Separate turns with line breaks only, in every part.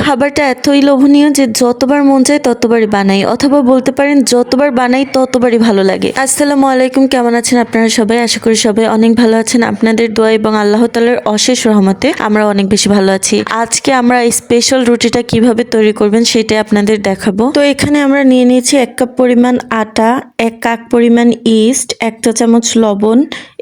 খাবারটা এতই লোভনীয় যে যতবার মন চায় ততবারই বানাই। অথবা বলতে পারেন, যতবার বানাই ততবারই ভালো লাগে। আসসালামু আলাইকুম, কেমন আছেন আপনারা সবাই? আশা করি সবাই অনেক ভালো আছেন। আপনাদের দোয়া এবং আল্লাহ তালার অশেষ রহমতে আমরা অনেক বেশি ভালো আছি। আজকে আমরা স্পেশাল রুটিটা কীভাবে তৈরি করবেন সেটাই আপনাদের দেখাবো। তো এখানে আমরা নিয়ে নিয়েছি এক কাপ পরিমাণ আটা, এক কাপ পরিমাণ ইস্ট এক চা চামচ লবণ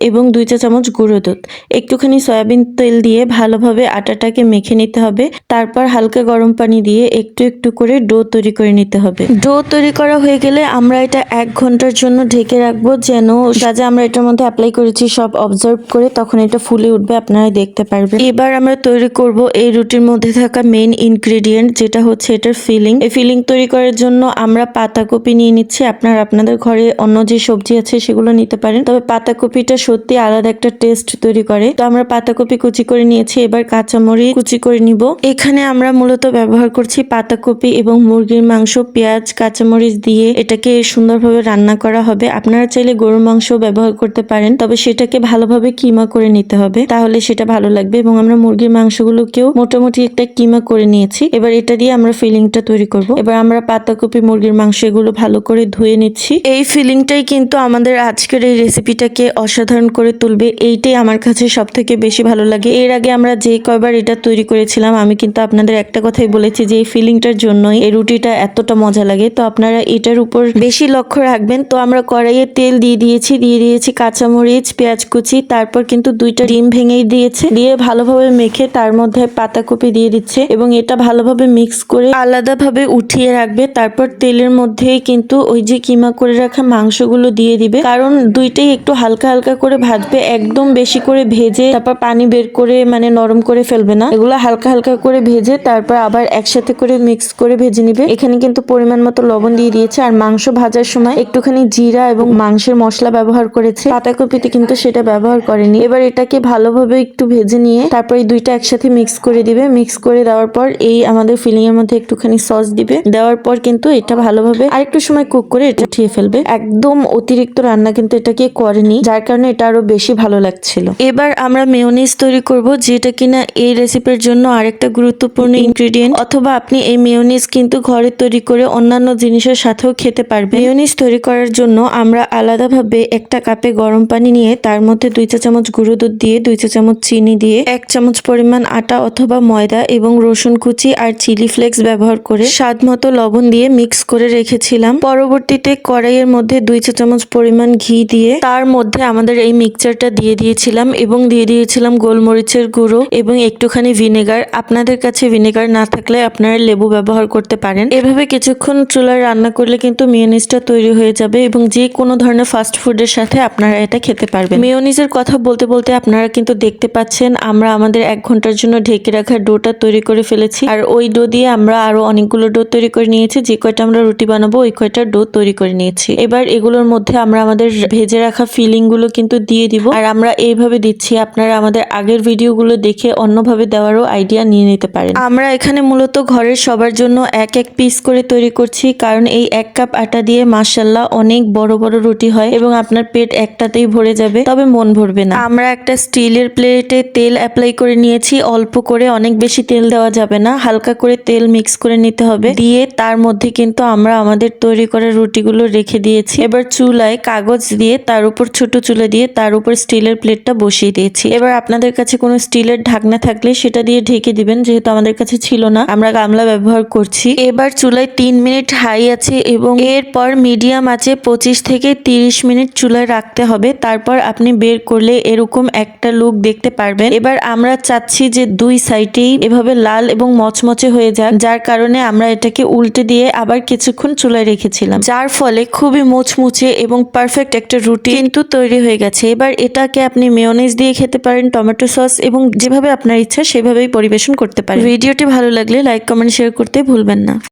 এবং দুই চা চামচ গুঁড়ো দুধ। একটুখানি সয়াবিন তেল দিয়ে ভালোভাবে আটাটাকে মেখে নিতে হবে। তারপর হালকা গরম পানি দিয়ে একটু একটু করে ডো তৈরি করে নিতে হবে। ডো তৈরি করা হয়ে গেলে আমরা এটা এক ঘণ্টার জন্য ঢেকে রাখব যেন যা যা আমরা এটার মধ্যে অ্যাপ্লাই করেছি, সব অবজার্ভ করে তখন এটা ফুলে উঠবে আপনারা দেখতে পারবেন। এবার আমরা তৈরি করব এই রুটির মধ্যে থাকা মেইন ইনগ্রেডিয়েন্ট যেটা হচ্ছে এটার ফিলিং এই ফিলিং তৈরি করার জন্য আমরা পাতাকপি নিয়ে নিচ্ছি। আপনারা আপনাদের ঘরে অন্য যে সবজি আছে সেগুলো নিতে পারেন। তবে পাতাকপিটা সত্যি আলাদা একটা টেস্ট তৈরি করে। তো আমরা পাতাকপি কুচি করে নিয়েছি। এবার কাঁচামরিচ কুচি করে নিব। এখানে আমরা মূলত ব্যবহার করছি পাতাকপি এবং মুরগির মাংস, পেঁয়াজ, কাঁচামরিচ দিয়ে এটাকে সুন্দরভাবে রান্না করা হবে। আপনারা চাইলে গরুর মাংস ব্যবহার করতে পারেন, তবে সেটাকে ভালোভাবে কিমা করে নিতে হবে। তাহলে সেটা ভালো লাগবে এবং আমরা মুরগির মাংসগুলোকেও মোটামুটি একটা কিমা করে নিয়েছি। এবার এটা দিয়ে আমরা ফিলিংটা তৈরি করব। এবার আমরা পাতাকপি, মুরগির মাংস এগুলো ভালো করে ধুয়ে নিচ্ছি। এই ফিলিংটাই কিন্তু আমাদের আজকের এই রেসিপিটাকে অসাধারণ করে তুলবে। এইটাই আমার কাছে সব থেকে বেশি ভালো লাগে। এর আগে আমরা যে কয়বার এটা তৈরি করেছিলাম, আমি কিন্তু আপনাদের একটা কথাই বলেছি যে এই ফিলিংটার জন্যই এই রুটিটা এতটা মজা লাগে। তো আপনারা এটার উপর বেশি লক্ষ্য রাখবেন। তো আমরা কড়াইয়ে তেল দিয়ে দিয়েছি দিয়ে দিয়েছি কাঁচামরিচ, পেঁয়াজ কুচি, তারপর কিন্তু দুইটা ডিম ভেঙেই দিয়েছে। দিয়ে ভালোভাবে মেখে তার মধ্যে পাতাকপি দিয়ে দিচ্ছে এবং এটা ভালোভাবে মিক্স করে আলাদাভাবে উঠিয়ে রাখবে। তারপর তেলের মধ্যেই কিন্তু ওই যে কিমা করে রাখা মাংসগুলো দিয়ে দিবে। কারণ দুইটাই একটু হালকা হালকা করে ভাজবে, একদম বেশি করে ভেজে তারপর পানি বের করে মানে নরম করে ফেলবে না। এগুলো হালকা হালকা করে ভেজে তারপর আবার একসাথে করে মিক্স করে ভেজে নিবে। এখানে কিন্তু পরিমাণ মতো লবণ দিয়ে দিয়েছে আর মাংস ভাজার সময় একটুখানি জিরা এবং মাংসের মশলা ব্যবহার করেছে। পাতাকপিতে কিন্তু সেটা ব্যবহার করেনি। এবার এটাকে ভালোভাবে একটু ভেজে নিয়ে তারপর এই দুইটা একসাথে মিক্স করে দিবে। মিক্স করে দেওয়ার পর এই আমাদের ফিলিং এর মধ্যে একটুখানি সস দিবে। দেওয়ার পর কিন্তু এটা ভালোভাবে আরেকটু সময় কুক করে এটা উঠিয়ে ফেলবে। একদম অতিরিক্ত রান্না কিন্তু এটাকে করেনি, যার কারণে এটা আরও বেশি ভালো লাগছিল। এবার আমরা মেয়োনিজ তৈরি করব, যেটা কিনা এই রেসিপির জন্য আরেকটা গুরুত্বপূর্ণ ইনগ্রেডিয়েন্ট অথবা আপনি এই মেয়োনিজ কিন্তু ঘরে তৈরি করে অন্যান্য জিনিসের সাথেও খেতে পারবেন। মেয়োনিজ তৈরি করার জন্য আমরা আলাদাভাবে একটা কাপে গরম পানি নিয়ে তার মধ্যে দুই চা চামচ গুঁড়ো দুধ দিয়ে, দুই চা চামচ চিনি দিয়ে, এক চামচ পরিমাণ আটা অথবা ময়দা এবং রসুন কুচি আর চিলি ফ্লেক্স ব্যবহার করে স্বাদ মতো লবণ দিয়ে মিক্স করে রেখেছিলাম। পরবর্তীতে কড়াইয়ের মধ্যে দুই চা চামচ পরিমাণ ঘি দিয়ে তার মধ্যে আমাদের এই মিক্সচারটা দিয়ে দিয়েছিলাম এবং দিয়ে দিয়েছিলাম গোলমরিচের গুঁড়ো এবং একটুখানি ভিনেগার। আপনাদের কাছে ভিনেগার না থাকলে আপনারা লেবু ব্যবহার করতে পারেন। এভাবে কিছুক্ষণ চুলায় রান্না করলে কিন্তু মিওনিজটা তৈরি হয়ে যাবে এবং যে কোনো ধরনের ফাস্ট ফুডের সাথে আপনারা এটা খেতে পারবেন। মিওনিজের কথা বলতে বলতে আপনারা কিন্তু দেখতে পাচ্ছেন, আমরা আমাদের এক ঘণ্টার জন্য ঢেকে রাখা ডোটা তৈরি করে ফেলেছি। আর ওই ডো দিয়ে আমরা আরও অনেকগুলো ডো তৈরি করে নিয়েছি, যে কয়টা আমরা রুটি বানাবো, ওই কয়টা ডো তৈরি করে নিয়েছি। এবার এগুলোর মধ্যে আমরা আমাদের ভেজে রাখা ফিলিংগুলো কিন্তু দিয়ে দিব। আর আমরা এইভাবে দিচ্ছি, আপনারা আমাদের আগের ভিডিওগুলো দেখে অন্যভাবে দেওয়ারও আইডিয়া নিয়ে নিতে পারেন। আমরা এখানে মূলত ঘরের সবার জন্য এক এক পিস করে তৈরি করছি, কারণ এই এক কাপ আটা দিয়ে মাসাল্লাহ অনেক বড় বড় রুটি হয় এবং আপনার পেট একটাতেই ভরে যাবে, তবে মন ভরবে না। আমরা একটা স্টিলের প্লেটে তেল অ্যাপ্লাই করে নিয়েছি, অল্প করে, অনেক বেশি তেল দেওয়া যাবে না, হালকা করে তেল মিক্স করে নিতে হবে। দিয়ে তার মধ্যে কিন্তু আমরা আমাদের তৈরি করা রুটিগুলো রেখে দিয়েছি। এবার চুলায় কাগজ দিয়ে তার উপর ছোট চুলা দিয়ে তার উপর স্টিলের প্লেটটা বসিয়ে দিয়েছি। এবার আপনাদের কাছে কোনো স্টিলের ঢাকনা থাকলে সেটা দিয়ে ঢেকে দিবেন, যেহেতু আমাদের কাছে ছিল না। আমরা গামলা ব্যবহার করছি। এবার চুলায় তিন মিনিট হাই আছে এবং এরপর মিডিয়াম আছে পঁচিশ থেকে তিরিশ মিনিট চুলায় রাখতে হবে। তারপর আপনি বের করলে এরকম একটা লুক দেখতে পারবেন। এবার আমরা চাচ্ছি যে দুই সাইডেই এভাবে লাল এবং মচমচে হয়ে যাক। যার কারণে আমরা এটাকে উল্টে দিয়ে আবার কিছুক্ষণ চুলায় রেখেছিলাম। যার ফলে খুবই মুচমুচে এবং পারফেক্ট একটা রুটি কিন্তু তৈরি হয়ে গেছে। এবার এটাকে আপনি মেয়নিজ দিয়ে খেতে পারেন, টমেটো সস এবং যেভাবে আপনার ইচ্ছা সেভাবেই পরিবেশন করতে পারেন। ভিডিওটি ভালো লাগলে লাইক কমেন্ট শেয়ার করতে ভুলবেন না